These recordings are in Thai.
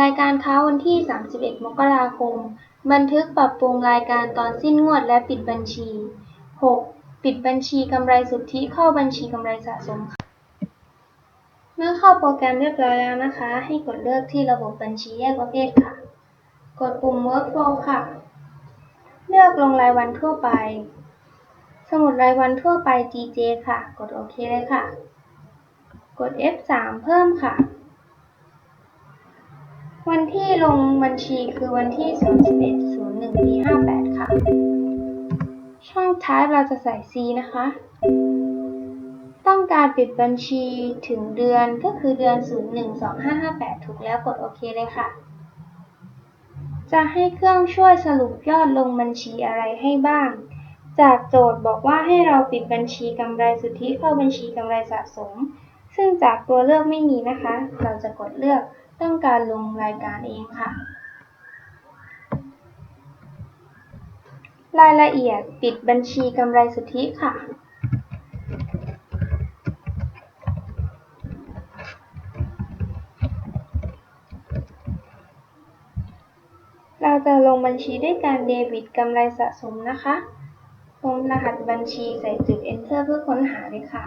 รายการค้าวันที่ 31 มกราคม บันทึกปรับปรุงรายการตอนสิ้นงวดและปิดบัญชี 6. ปิดบัญชีกำไรสุทธิเข้าบัญชีกำไรสะสมค่ะเมื่อเข้าโปรแกรมเรียบร้อยแล้วนะคะ ให้กดเลือกที่ระบบบัญชีแยกประเภทค่ะ กดปุ่ม Workflow ค่ะ เลือกลงรายวันทั่วไป สมุดรายวันทั่วไป GJ ค่ะ กดโอเคเลยค่ะ กด F3 เพิ่มค่ะ วันที่ลงบัญชีคือวันที่ 31.01ปี58 ค่ะ ช่อง Type เราจะใส่ C นะคะ ต้องการปิดบัญชีถึงเดือนก็คือเดือน 012558 ถูกแล้วกดโอเคเลยค่ะ จะให้เครื่องช่วยสรุปยอดลงบัญชีอะไรให้บ้าง จากโจทย์บอกว่าให้เราปิดบัญชีกำไรสุทธิเข้าบัญชีกำไรสะสม ซึ่งจากตัวเลือกไม่มีนะคะ เราจะกดเลือก ต้องการลงรายการเองค่ะ รายละเอียดปิดบัญชีกำไรสุทธิค่ะเราจะลงบัญชีด้วยการเดบิตกำไรสะสมนะคะลงรหัสบัญชีใส่จุด enter เพื่อค้นหาเลยค่ะ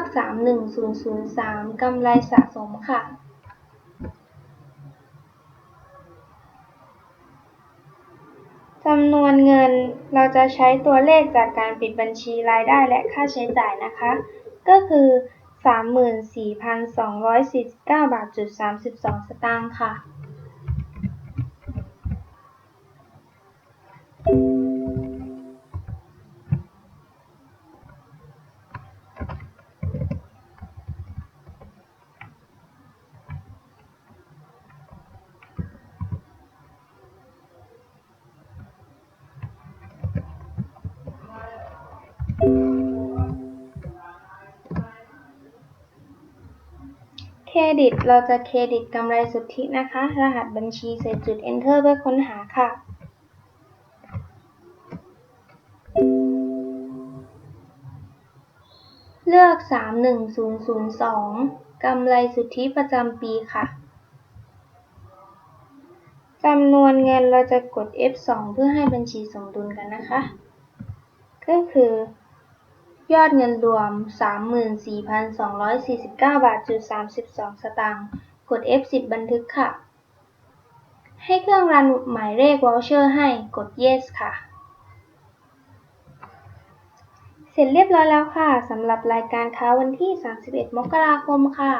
เลือก31003กำไรสะสมค่ะจำนวนเงินเราจะใช้ตัวเลขจากการปิดบัญชีรายได้และค่าใช้จ่ายนะคะ ก็คือ 34,249บาทจุด32สตางค์ค่ะ เครดิตเราจะเครดิตกำไรสุทธินะคะ รหัสบัญชีใส่จุด enter เพื่อค้นหาค่ะ เลือก 31002 กำไรสุทธิประจำปีค่ะจำนวนเงินเราจะกด F2 เพื่อให้บัญชีสมดุลกันนะคะ ก็คือ ยอดเงินรวม 34,249 บาทจุด32 สตางค์ กด F10 บันทึกค่ะ ให้เครื่องรันหมายเลข voucher ให้ กด yes ค่ะ เสร็จเรียบร้อยแล้วค่ะ สำหรับรายการค้าวันที่ 31 มกราคมค่ะ